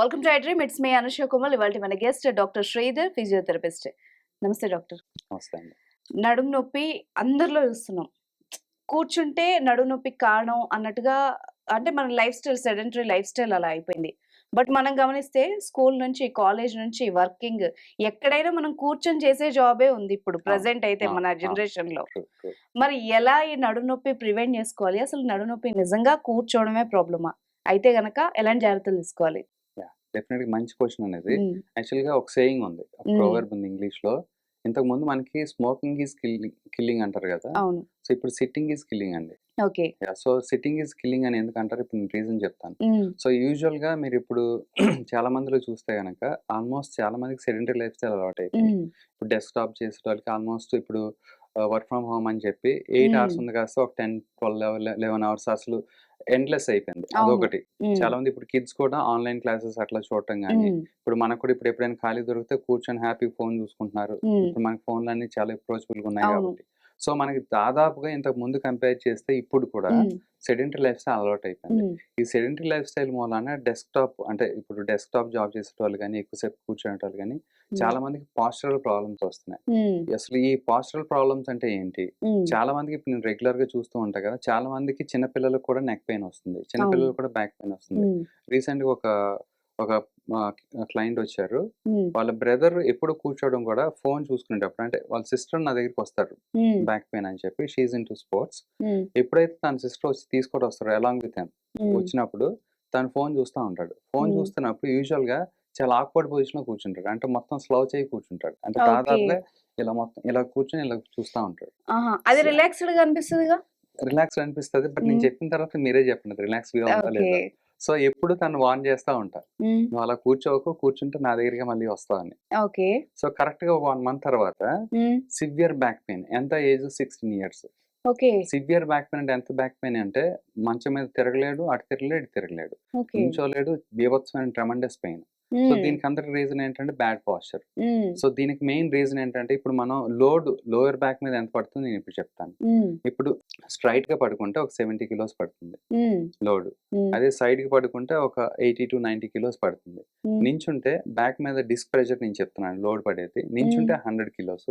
Welcome to iDream it's me Anusha Kumal. ఇవాళ మన guest doctor Sridhar physiotherapist. నమస్తే doctor. నమస్తే నడుము నొప్పి అందరిలో చూస్తున్నాం. కూర్చుంటే నడుము నొప్పికి కారణం అన్నట్టుగా అంటే మన life style sedentary life style అలా అయిపోయింది. బట్ మనం గమనిస్తే స్కూల్ నుంచి కాలేజ్ నుంచి వర్కింగ్ ఎక్కడైనా మనం కూర్చొని చేసే జాబే ఉంది ఇప్పుడు ప్రజెంట్ అయితే మన. జనరేషన్లో. మరి ఎలా ఈ నడుము నొప్పి ప్రివెంట్ చేసుకోవాలి? అసలు నడుము నొప్పి నిజంగా కూర్చోవడమే ప్రాబ్లమా? అయితే గనక ఎలాంటి జాగ్రత్తలు తీసుకోవాలి? డెఫినెట్గా మంచి క్వశ్చన్ అనేది. యాక్చువల్గా ఒక సేయింగ్ ఉంది. ప్రోవర్బ్ ఉంది ఇంగ్లీష్లో ఇంతకు ముందు మనకి స్మోకింగ్ ఈజ్ కిల్లింగ్ అంటారు కదా. సో ఇప్పుడు సిట్టింగ్ ఈజ్ కిల్లింగ్ అండి. Okay. So sitting is killing అని ఎందుకు అంటారు? ఇప్పుడు నేను రీజన్ చెప్తాను. సో యూజువల్గా మీరు ఇప్పుడు చాలా మందిలో చూస్తే గనక ఆల్మోస్ట్ చాలా మందికి సెడెంటరీ లైఫ్ స్టైల్ అలవాటు అయిపోయింది. ఇప్పుడు డెస్క్టాప్ చేసే వాళ్ళకి ఆల్మోస్ట్ ఇప్పుడు వర్క్ ఫ్రమ్ హోమ్ అని చెప్పి ఎయిట్ అవర్స్. ఉంది కాస్త ఒక టెన్ ట్వెల్వ్ లెవెన్ అవర్స్ అసలు ఎండ్లెస్ అయిపోయింది. అదొకటి. చాలా మంది ఇప్పుడు కిడ్స్ కూడా ఆన్లైన్ క్లాసెస్ అట్లా చూడటం కానీ ఇప్పుడు మనకు కూడా ఇప్పుడు ఎప్పుడైనా ఖాళీ దొరికితే కూర్చొని హ్యాపీ ఫోన్ చూసుకుంటున్నారు. ఇప్పుడు మనకి ఫోన్లు అన్ని చాలా అప్రోచబుల్గా ఉన్నాయి. కాబట్టి. సో మనకి దాదాపుగా ఇంతకు ముందు కంపేర్ చేస్తే ఇప్పుడు కూడా సెడెంటరీ లైఫ్ స్టైల్ అలవాటు అయిపోయింది ఈ సెడెంటరీ లైఫ్ స్టైల్ మూలాన డెస్క్టాప్ అంటే ఇప్పుడు డెస్క్టాప్ జాబ్ చేసే వాళ్ళు కానీ ఎక్కువసేపు కూర్చునే వాళ్ళు కానీ చాలా మందికి పాస్టరల్ ప్రాబ్లమ్స్ వస్తున్నాయి. అసలు ఈ పాస్టరల్ ప్రాబ్లమ్స్ అంటే ఏంటి? చాలా మందికి ఇప్పుడు నేను రెగ్యులర్గా చూస్తూ ఉంటా కదా చాలా మందికి చిన్న పిల్లలకు కూడా నెక్ పెయిన్ వస్తుంది. చిన్న. పిల్లలకు కూడా బ్యాక్ పెయిన్ వస్తుంది. రీసెంట్గా ఒక ఒక క్లయింట్ వచ్చారు. వాళ్ళ బ్రదర్ ఎప్పుడు కూర్చోవడం కూడా ఫోన్ చూసుకునేటప్పుడు అంటే వాళ్ళ సిస్టర్ నా దగ్గరికి వస్తారు. బ్యాక్ పెయిన్ అని చెప్పి షీఈ్ ఇన్ టు స్పోర్ట్స్ ఎప్పుడైతే తన సిస్టర్ వచ్చి తీసుకొని వస్తారు అలాంగ్ విత్ హెమ్ వచ్చినప్పుడు తను ఫోన్ చూస్తూ ఉంటాడు. ఫోన్. చూస్తున్నప్పుడు యూజువల్గా చాలా ఆక్వర్డ్ పొజిషన్లో కూర్చుంటాడు. అంటే మొత్తం స్లో చేయి కూర్చుంటాడు. అంటే. దాదాపుగా ఇలా మొత్తం ఇలా కూర్చొని ఇలా చూస్తూ ఉంటాడు. అది రిలాక్స్డ్గా అనిపిస్తుందిగా? రిలాక్స్ అనిపిస్తుంది. బట్ నేను. చెప్పిన తర్వాత మీరే చెప్పండి. రిలాక్స్గా ఉందా ఓకే. లేదా? సో ఎప్పుడు తను వార్న్ చేస్తా ఉంటా. నువ్వు అలా కూర్చోకు కూర్చుంటే నా దగ్గరికి మళ్ళీ వస్తావు అని ఓకే. సో కరెక్ట్గా వన్ మంత్ తర్వాత సివియర్ బ్యాక్ పెయిన్. ఎంత age? Sixteen years. Okay. Severe back pain అంటే ఎంత బ్యాక్ పెయిన్ అంటే మంచం మీద తిరగలేడు అటు తిరగలేడు తిరగలేడు. ఓకే. నించోలేడు బీభత్సమైన ట్రమండస్ పెయిన్. సో దీనికి అందరికి రీజన్ ఏంటంటే బ్యాడ్ పాస్చర్ సో దీనికి మెయిన్ రీజన్ ఏంటంటే ఇప్పుడు మనం లోడ్ లోయర్ బ్యాక్ మీద ఎంత పడుతుంది నేను ఇప్పుడు చెప్తాను. ఇప్పుడు స్ట్రైట్గా పడుకుంటే ఒక సెవెంటీ కిలోస్ పడుతుంది. లోడ్ అదే సైడ్కి పడుకుంటే ఒక ఎయిటీ టు నైన్టీ కిలోస్ పడుతుంది. నించుంటే బ్యాక్ మీద డిస్క్ ప్రెషర్ నేను చెప్తున్నాను లోడ్ పడేది. నించుంటే హండ్రెడ్ కిలోస్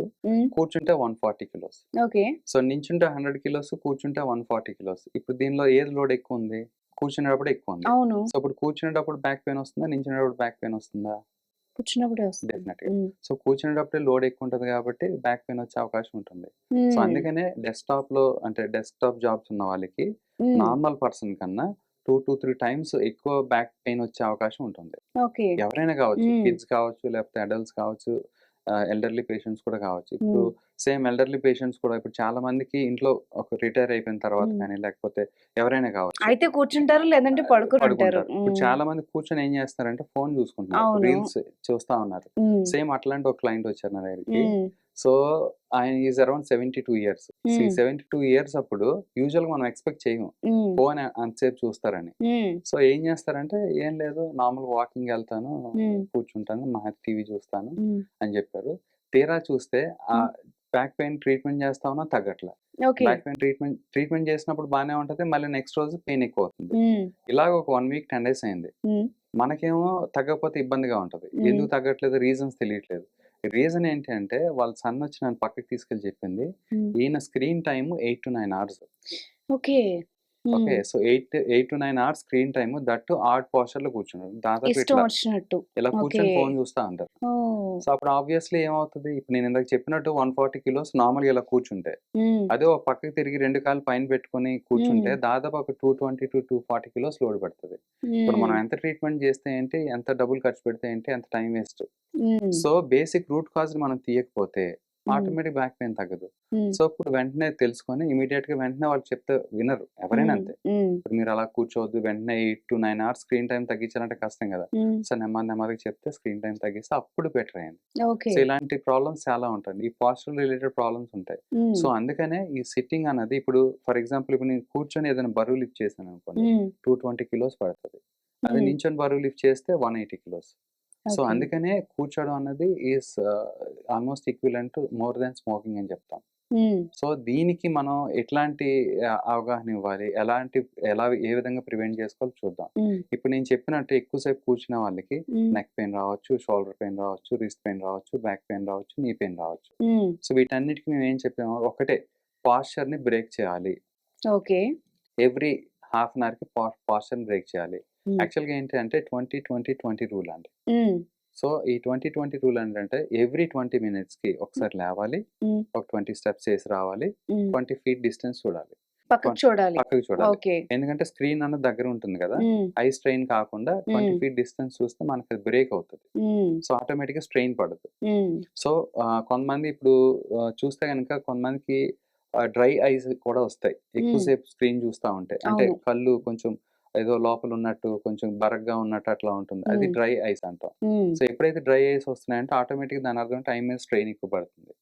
కూర్చుంటే one forty kilos okay. So నించుంటే hundred kilos కూర్చుంటే వన్ ఫార్టీ కిలోస్ ఇప్పుడు దీనిలో ఏది లోడ్ ఎక్కువ ఉంది? కూర్చునేటప్పుడు ఎక్కువ ఉంది. అవును. సో ఇప్పుడు కూర్చునేటప్పుడు బ్యాక్ పెయిన్ వస్తుందా? నించునేటప్పుడు బ్యాక్ పెయిన్ వస్తుందా? కూర్చున్నప్పుడే వస్తుంది. డెఫినెట్గా ఉమ్, సో కూర్చునేటప్పుడే లోడ్ ఎక్కువ ఉంటుంది కాబట్టి బ్యాక్ పెయిన్ వచ్చే అవకాశం ఉంటుంది. సో అందుకనే డెస్క్టాప్లో అంటే డెస్క్టాప్ జాబ్స్ ఉన్న వాళ్ళకి నార్మల్ పర్సన్ కన్నా టూ టు త్రీ టైమ్స్ ఎక్కువ బ్యాక్ పెయిన్ వచ్చే అవకాశం ఉంటుంది. ఎవరైనా కావచ్చు. కిడ్స్ కావచ్చు లేకపోతే అడల్ట్స్ కావచ్చు ఎల్డర్లీ పేషెంట్స్ కూడా కావచ్చు. ఇప్పుడు. సేమ్ ఎల్డర్లీ పేషెంట్స్ కూడా ఇప్పుడు చాలా మందికి ఇంట్లో ఒక రిటైర్ అయిపోయిన తర్వాత. కానీ లేకపోతే ఎవరైనా కావచ్చు. అయితే కూర్చుంటారు లేదంటే పడుకుంటారు. ఇప్పుడు చాలా మంది కూర్చొని ఏం చేస్తారంటే ఫోన్ చూసుకుంటున్నారు. రీల్స్ చూస్తా ఉన్నారు. సేమ్ అట్లాంటి ఒక క్లయింట్ వచ్చారు నా దగ్గరికి. సో ఆయన is around seventy two years. Seventy two years అప్పుడు యూజువల్గా మనం ఎక్స్పెక్ట్ చేయము ఫోన్ అంతసేపు చూస్తారని. సో ఏం చేస్తారంటే ఏం లేదు నార్మల్ వాకింగ్ వెళ్తాను. కూర్చుంటాను మా టీవీ చూస్తాను అని చెప్పారు. తీరా చూస్తే ఆ బ్యాక్ పెయిన్ ట్రీట్మెంట్ చేస్తా ఉన్నా తగ్గట్లే. బ్యాక్ పెయిన్ ట్రీట్మెంట్ ట్రీట్మెంట్ చేసినప్పుడు బాగానే ఉంటది మళ్ళీ నెక్స్ట్ రోజు పెయిన్ ఎక్కువ అవుతుంది ఇలాగ ఒక వన్ వీక్ టెన్ డేస్ అయింది. మనకేమో తగ్గకపోతే ఇబ్బందిగా ఉంటది. ఎందుకు తగ్గట్లేదు రీజన్స్ తెలియట్లేదు. రీజన్ ఏంటి అంటే వాళ్ళ సన్ వచ్చి నన్ను పక్కకి తీసుకెళ్ళి చెప్పింది. ఈయన screen time eight to nine hours. Okay. Okay. So eight eight to nine hours screen time that art పోస్చర్లో కూర్చున్నారు దాదాపు ఇలా కూర్చొని. ఫోన్ చూస్తా ఉంటారు ఓ, సో అప్పుడు ఆబ్వియస్లీ ఏమవుతుంది? ఇప్పుడు నేను ఇందాక చెప్పినట్టు వన్ ఫార్టీ కిలోస్ నార్మల్ ఇలా కూర్చుంటే అదే ఒక పక్కకి తిరిగి రెండు కాళ్ళు పైన పెట్టుకొని కూర్చుంటే. దాదాపు ఒక two twenty to two forty kilos load పడుతుంది. ఇప్పుడు మనం ఎంత ట్రీట్మెంట్ చేస్తే ఏంటి? ఎంత డబ్బులు ఖర్చు పెడితే ఏంటి? ఎంత time waste. So basic root cause మనం తీయకపోతే ఆటోమేటిక్ బ్యాక్ పెయిన్ తగ్గదు. సో ఇప్పుడు వెంటనే తెలుసుకొని ఇమీడియట్గా వెంటనే వాళ్ళు చెప్తే వినరు. ఎవరైనా అంతే. ఇప్పుడు మీరు అలా కూర్చోవద్దు వెంటనే eight to nine hours screen time తగ్గించాలంటే కష్టం కదా. సో నెమ్మది నెమ్మదిగా చెప్తే స్క్రీన్ టైం తగ్గిస్తే అప్పుడు బెటర్ అయింది. సో ఇలాంటి ప్రాబ్లమ్స్ చాలా ఉంటాయి ఈ పాస్టర్ రిలేటెడ్ ప్రాబ్లమ్స్ ఉంటాయి. సో అందుకనే ఈ సిట్టింగ్ అన్నది ఇప్పుడు ఫర్ ఎగ్జాంపుల్ ఇప్పుడు నేను కూర్చొని ఏదైనా బరువు లిఫ్ట్ చేశాను అనుకోండి. టూ ట్వంటీ కిలోస్ పడుతుంది. అదే నించొని బరువు లిఫ్ట్ చేస్తే వన్ ఎయిటీ కిలోస్. సో. అందుకనే కూర్చోవడం అన్నది is almost equivalent more than smoking అని చెప్తాం. సో దీనికి మనం ఎట్లాంటి అవగాహన ఇవ్వాలి? ఎలాంటి ఎలా ఏ విధంగా ప్రివెంట్ చేసుకోవాలో చూద్దాం. ఇప్పుడు నేను చెప్పినట్టు ఎక్కువ సేపు కూర్చున్న వాళ్ళకి. నెక్ పెయిన్ రావచ్చు, షోల్డర్ పెయిన్ రావచ్చు, రిస్ట్ పెయిన్ రావచ్చు, బ్యాక్ పెయిన్ రావచ్చు, నీ పెయిన్ రావచ్చు. సో వీటన్నిటికి మేము ఏం చెప్పాము ఒకటే పాస్చర్‌ని బ్రేక్ చేయాలి. ఓకే. ఎవ్రీ హాఫ్ అన్ అవర్‌కి పా పాస్చర్‌ని బ్రేక్ చేయాలి. హ్మ్. యాక్చువల్‌గా ఏంటి అంటే 20, 20, 20 రూల్ అండి. హ్మ్. సో ఈ 20, 20 రూల్ ఏంటంటే ఎవ్రీ 20 మినిట్స్‌కి ఒకసారి లేవాలి. హ్మ్. ఒక 20 స్టెప్స్ చేసి రావాలి. 20 ఫీట్ డిస్టెన్స్ చూడాలి. పక్కకు చూడాలి. పక్కకి చూడాలి. ఓకే. ఎందుకంటే స్క్రీన్ అన్నది దగ్గర ఉంటుంది కదా! ఐ స్ట్రెయిన్ కాకుండా 20 హ్మ్. ఫీట్ డిస్టెన్స్ చూస్తే మనకి బ్రేక్ అవుతది. సో ఆటోమేటిక్‌గా స్ట్రెయిన్ పడదు. సో కొంతమంది ఇప్పుడు చూస్తే గనుక కొంతమందికి డ్రై ఐస్ కూడా వస్తాయి. ఎక్కువ హ్మ్. సేపు స్క్రీన్ చూస్తా ఉంటే. అంటే. కళ్ళు కొంచెం ఏదో లోపల ఉన్నట్టు కొంచెం బరగ్గా ఉన్నట్టు అట్లా ఉంటుంది. అది. డ్రై ఐస్ అంటాం. సో ఎప్పుడైతే డ్రై ఐస్ వస్తున్నాయంటే ఆటోమేటిక్‌గా దాని అర్థం టైం మీద స్ట్రెయిన్ ఎక్కువ పడుతుంది.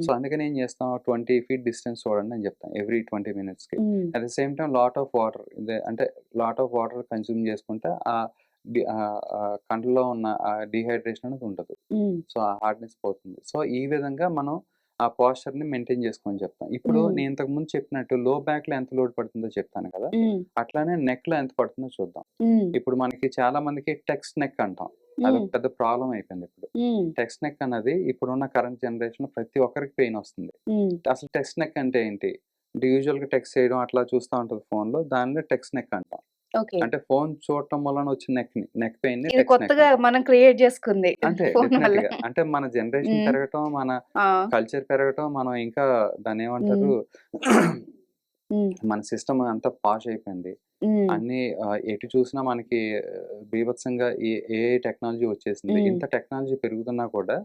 సో అందుకని ఏం చేస్తాం 20 ఫీట్ డిస్టెన్స్ చూడండి అని చెప్తాం. ఎవ్రీ 20 మినిట్స్‌కి. హ్మ్. At the same time lot of water అంటే లాట్ ఆఫ్ వాటర్ కన్జ్యూమ్ చేసుకుంటే ఆహ్, కంట్లో ఉన్న ఆ డీహైడ్రేషన్ అనేది ఉండదు. సో ఆ హార్డ్‌నెస్ పోతుంది. సో ఈ విధంగా మనం ఆ పోస్చర్‌ని మెయింటైన్ చేసుకోమని చెప్తాం. ఇప్పుడు. నేను ఇంతకు ముందు చెప్పినట్టు లో బ్యాక్‌లో ఎంత లోడ్ పడుతుందో చెప్తాను కదా! అట్లానే నెక్‌లో ఎంత పడుతుందో చూద్దాం. ఇప్పుడు మనకి చాలా మందికి టెక్స్ట్ నెక్ అంటాం. అదొక పెద్ద ప్రాబ్లమ్ అయిపోయింది ఇప్పుడు. టెక్స్ట్ నెక్ అన్నది ఇప్పుడున్న కరెంట్ జనరేషన్‌లో ప్రతి ఒక్కరికి పెయిన్ వస్తుంది. అసలు టెక్స్ట్ నెక్ అంటే ఏంటి? అంటే యూజువల్‌గా టెక్స్ట్ చేయడం అట్లా చూస్తా ఉంటది ఫోన్‌లో. దాన్ని టెక్స్ట్ నెక్ అంటాం. అంటే ఫోన్ చూడటం వలన వచ్చిన నెక్ నెక్ కొత్తగా అంటాం. మనం క్రియేట్ చేసుకుంది. డెఫినెట్‌గా. అంటే మన జనరేషన్. పెరగటం, మన! కల్చర్ పెరగటం, మనం ఇంకా దాన్నేమంటారు హ్మ్. మన సిస్టమ్ అంతా పాష్ అయిపోయింది. అన్నీ ఎటు చూసినా మనకి బీభత్సంగా ఏ టెక్నాలజీ వచ్చేసింది. ఇంత టెక్నాలజీ పెరుగుతున్నా కూడా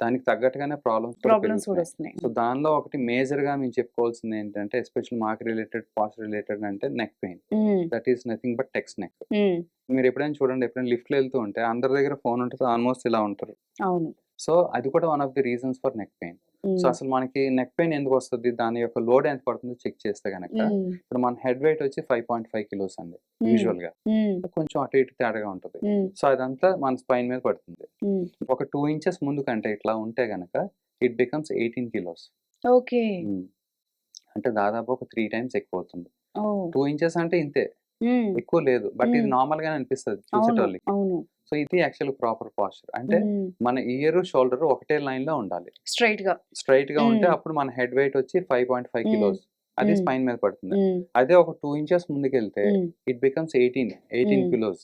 దానికి తగ్గట్టుగానే ప్రాబ్లమ్స్ ప్రాబ్లమ్స్ కూడా. వస్తున్నాయి. సో దానిలో ఒకటి మేజర్‌గా మేము చెప్పుకోవాల్సింది ఏంటంటే ఎస్పెషల్లీ మాకు రిలేటెడ్, పాస్ట్ రిలేటెడ్ అంటే neck pain. That is nothing but text neck. మీరు ఎప్పుడైనా చూడండి ఎప్పుడైనా లిఫ్ట్‌లో వెళ్తూ ఉంటే అందరి దగ్గర ఫోన్ ఉంటది. ఆల్మోస్ట్ ఇలా ఉంటారు. అవును. సో అది కూడా one of the reasons for neck pain. So. అసలు మనకి నెక్ పెయిన్ ఎందుకు వస్తది? దాని యొక్క లోడ్ ఎంత పడుతుందో చెక్ చేస్తే గనక హ్మ్. ఇప్పుడు మన హెడ్ వెయిట్ వచ్చి 5.5 కిలోస్ అండి హ్మ్. యూజువల్‌గా. హ్మ్. కొంచెం అటు ఇటు తేడాగా ఉంటది. సో అదంతా మన స్పైన్ మీద పడుతుంది. ఒక 2 ఇంచెస్ ముందుకంటే ఇట్లా ఉంటే గనక ఇట్ బికమ్స్ 18 కిలోస్. ఓకే. అంటే దాదాపు ఒక 3 టైమ్స్ ఎక్కువవుతుంది. ఓహ్! 2 ఇంచెస్ అంటే ఇంతే. ఎక్కువ లేదు. బట్ ఇది హ్మ్. నార్మల్‌గానే అనిపిస్తది. చూసేటోళ్ళకి. సో ఇది యాక్చువల్ ప్రాపర్ పోస్చర్. అంటే. మన ఇయర్, షోల్డర్ ఒకటే లైన్‌లో ఉండాలి. స్ట్రెయిట్‌గా. స్ట్రెయిట్‌గా ఉంటే హ్మ్. అప్పుడు మన హెడ్ వెయిట్ వచ్చి 5.5 హ్మ్. కిలోస్. అది. స్పైన్ మీద పడుతుంది. అదే ఒక 2 ఇంచెస్ ముందుకెళ్తే. ఇట్ బికమ్స్ 18, 18 హ్మ్. కిలోస్.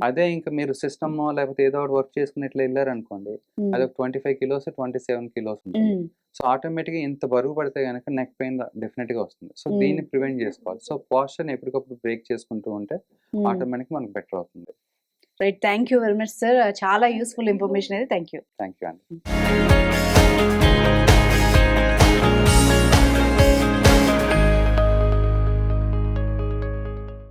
అదే ఇంక మీరు సిస్టమో లేకపోతే ఏదో ఒకటి వర్క్ చేసుకొని ఇట్లా ఎళ్ళారనుకోండి. హ్మ్. అదొక 25 కిలోస్, 27 కిలోస్ ఉంటుంది. సో ఆటోమేటిక్‌గా ఇంత బరువు పడితే గనక నెక్ పెయిన్ డెఫినిట్‌గా వస్తుంది. సో. దీన్ని ప్రివెంట్ చేసుకోవాలి. సో పోస్చర్‌ని ఎప్పటికప్పుడు బ్రేక్ చేసుకుంటూ ఉంటే హ్మ్. ఆటోమేటిక్‌గా మనకు బెటర్ అవుతుంది. Right. Thank you very much sir. చాలా యూస్ఫుల్ ఇన్ఫర్మేషన్ అయితే థ్యాంక్ యూ. థ్యాంక్ యూ అండి.